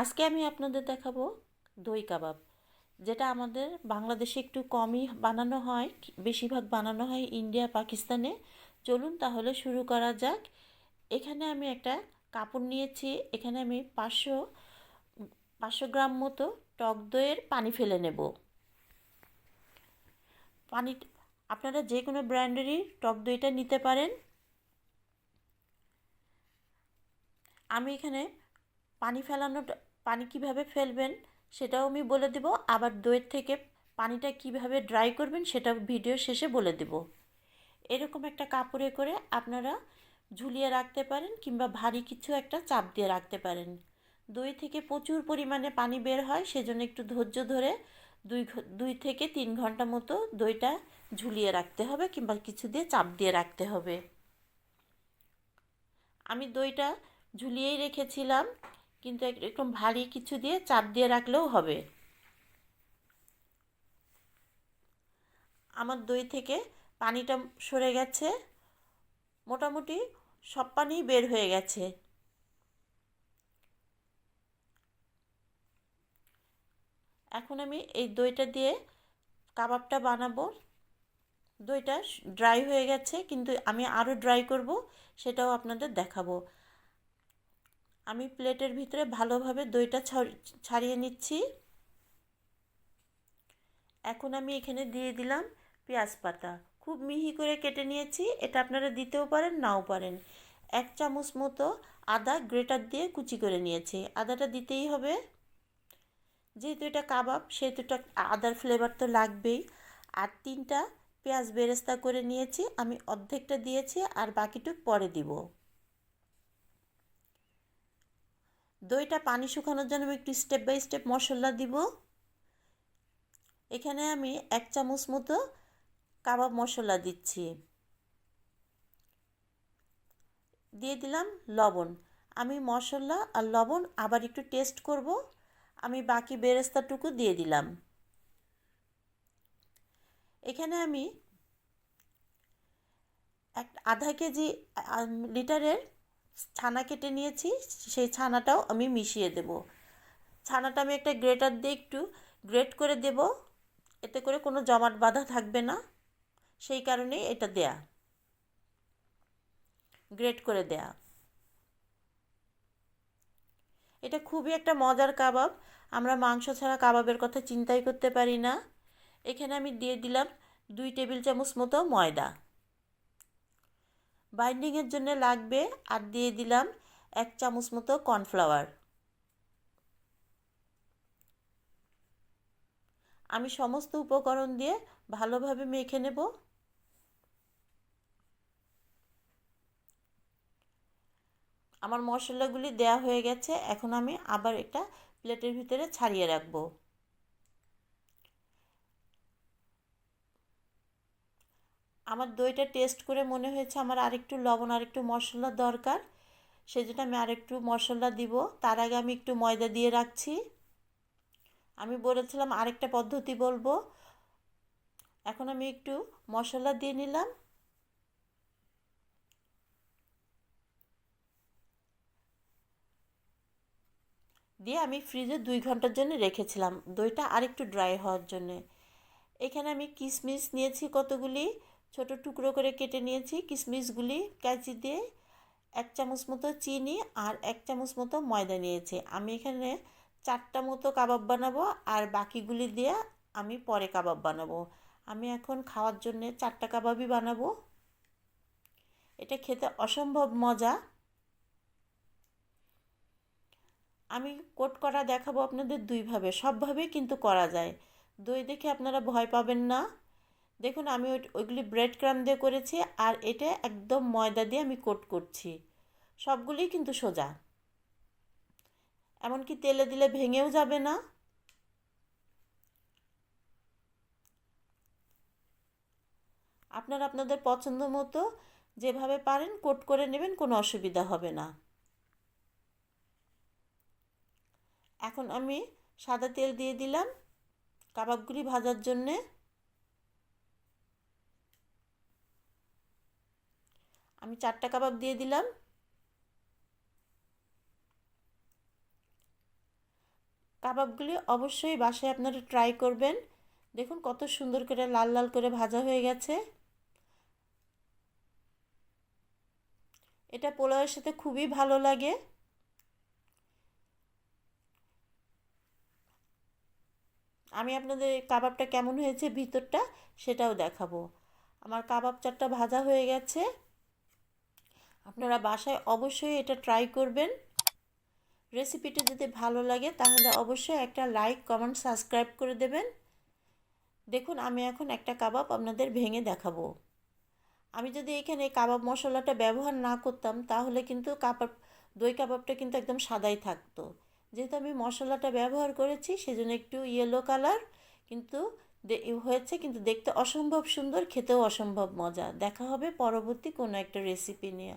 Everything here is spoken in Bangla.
আজকে আমি আপনাদের দেখাবো দই কাবাব, যেটা আমাদের বাংলাদেশে একটু কমই বানানো হয়, বেশিরভাগ বানানো হয় ইন্ডিয়া, পাকিস্তানে। চলুন তাহলে শুরু করা যাক। এখানে আমি একটা কাপড় নিয়েছি, এখানে আমি পাঁচশো পাঁচশো গ্রাম মতো টক দইয়ের পানি ফেলে নেব। পানি, আপনারা যে কোনো ব্র্যান্ডেরই টক দইটা নিতে পারেন। আমি এখানে পানি ফেলানো পানি কীভাবে ফেলবেন সেটাও আমি বলে দেব। আবার দইয়ের থেকে পানিটা কীভাবে ড্রাই করবেন সেটা ভিডিও শেষে বলে দেব। এরকম একটা কাপড়ে করে আপনারা ঝুলিয়ে রাখতে পারেন কিংবা ভারী কিছু একটা চাপ দিয়ে রাখতে পারেন। দই থেকে প্রচুর পরিমাণে পানি বের হয়, সেজন্য একটু ধৈর্য ধরে দুই দুই থেকে তিন ঘণ্টা মতো দইটা ঝুলিয়ে রাখতে হবে কিংবা কিছু দিয়ে চাপ দিয়ে রাখতে হবে। আমি দইটা ঝুলিয়েই রেখেছিলাম। কিন্তু একটু ভারী কিছু দিয়ে চাপ দিয়ে রাখলেও হবে। আমার দই থেকে পানিটা সরে গেছে। মোটামুটি সব পানি বের হয়ে গেছে। এখন আমি এই দইটা দিয়ে কাবাবটা বানাবো। দইটা ড্রাই হয়ে গেছে, কিন্তু আমি আরও ড্রাই করব, সেটাও আপনাদের দেখাবো। আমি প্লেটের ভিতরে ভালোভাবে দইটা ছাড়িয়ে নিচ্ছি। এখন আমি এখানে দিয়ে দিলাম পেঁয়াজ পাতা। খুব মিহি করে কেটে নিয়েছি, এটা আপনারা দিতেও পারেন, নাও পারেন। এক চামচ মতো আদা গ্রেটার দিয়ে কুচি করে নিয়েছি। আদাটা দিতেই হবে। যেহেতু এটা কাবাব, সেহেতু এটা আদার ফ্লেভার তো লাগবেই। আর তিনটা পেঁয়াজ বেরেস্তা করে নিয়েছি, আমি অর্ধেকটা দিয়েছি আর বাকিটুক পরে দিব। দইটা পানি শুকানোর জন্য আমি একটু স্টেপ বাই স্টেপ মশলা দিব। এখানে আমি এক চামচ মতো কাবাব মশলা দিচ্ছি। দিয়ে দিলাম লবণ। আমি মশলা আর লবণ আবার একটু টেস্ট করব। আমি বাকি বেরেস্তাটুকু দিয়ে দিলাম। এখানে আমি এক আধা কেজি লিটারের ছানা কেটে নিয়েছি, সেই ছানাটাও আমি মিশিয়ে দেব। ছানাটা আমি একটা গ্রেটার দিয়ে একটু গ্রেট করে দেব, এতে করে কোনো জমাট বাঁধা থাকবে না, সেই কারণেই এটা দেয়া। গ্রেট করে দেয়া। এটা খুবই একটা মজার কাবাব, আমরা মাংস ছাড়া কাবাবের কথা চিন্তাই করতে পারি না। এখানে আমি দিয়ে দিলাম দুই টেবিল চামচ মতো ময়দা। বাইন্ডিংয়ের জন্য লাগবে আর দিয়ে দিলাম এক চামচ মতো কর্নফ্লাওয়ার। আমি সমস্ত উপকরণ দিয়ে ভালোভাবে মেখে নেব। আমার মশলাগুলি দেয়া হয়ে গেছে, এখন আমি আবার এটা প্লেটের ভিতরে ছাড়িয়ে রাখব। আমার দইটা টেস্ট করে মনে হয়েছে আমার আরেকটু লবণ আরেকটু মশলা দরকার। সেই জন্য আমি আরেকটু মশলা দিব। তার আগে আমি একটু ময়দা দিয়ে রাখছি। আমি বলেছিলাম আরেকটা পদ্ধতি বলব। এখন আমি একটু মশলা দিয়ে নিলাম। দিয়ে আমি ফ্রিজে দুই ঘণ্টার জন্য রেখেছিলাম। দইটা আরেকটু ড্রাই হওয়ার জন্যে। এখানে আমি কিশমিশ নিয়েছি কতগুলি? ছোট টুকরো করে কেটে নিয়েছি কিশমিশগুলি কাঁচি দিয়ে এক চামচ মতো চিনি আর এক চামচ মতো ময়দা নিয়েছি। আমি এখানে চারটা মতো কাবাব বানাবো আর বাকিগুলি দিয়ে আমি পরে কাবাব বানাবো। আমি এখন খাওয়ার জন্যে চারটা কাবাবই বানাবো। এটা খেতে অসম্ভব মজা। আমি কোট করা দেখাবো আপনাদের দুইভাবে, সবভাবেই কিন্তু করা যায়। দই দেখে আপনারা ভয় পাবেন না। দেখুন, আমি ওইগুলি ব্রেড ক্রাম দিয়ে করেছি আর এটা একদম ময়দা দিয়ে আমি কোট করছি। সবগুলি কিন্তু সোজা। এমনকি তেলে দিলে ভেঙেও যাবে না। আপনারা আপনাদের পছন্দ মতো যেভাবে পারেন কোট করে নেবেন, কোনো অসুবিধা হবে না। এখন আমি সাদা তেল দিয়ে দিলাম। কাবাবগুলি ভাজার জন্যে। আমি চারটা কাবাব দিয়ে দিলাম। কাবাবগুলি অবশ্যই বাসায় আপনারা ট্রাই করবেন। দেখুন কত সুন্দর করে লাল লাল করে ভাজা হয়ে গেছে। এটা পোলাওয়ের সাথে খুবই ভালো লাগে। আমি আপনাদের কাবাবটা কেমন হয়েছে ভিতরটা সেটাও দেখাবো। আমার কাবাব চারটা ভাজা হয়ে গেছে। আপনারা বাসায় অবশ্যই এটা ট্রাই করবেন। রেসিপিটি যদি ভালো লাগে, তাহলে অবশ্যই একটা লাইক কমেন্ট সাবস্ক্রাইব করে দেবেন। দেখুন, আমি এখন একটা কাবাব আপনাদের ভেঙে দেখাবো। আমি যদি এখানে কাবাব মশলাটা ব্যবহার না করতাম, তাহলে কিন্তু কাবাব, দই কাবাবটা কিন্তু একদম সাদাই থাকতো। যেহেতু আমি মশলাটা ব্যবহার করেছি, সেজন্য একটু ইয়েলো কালার কিন্তু হয়েছে কিন্তু দেখতে অসম্ভব সুন্দর, খেতেও অসম্ভব মজা। দেখা হবে পরবর্তী কোনো একটা রেসিপি নিয়ে।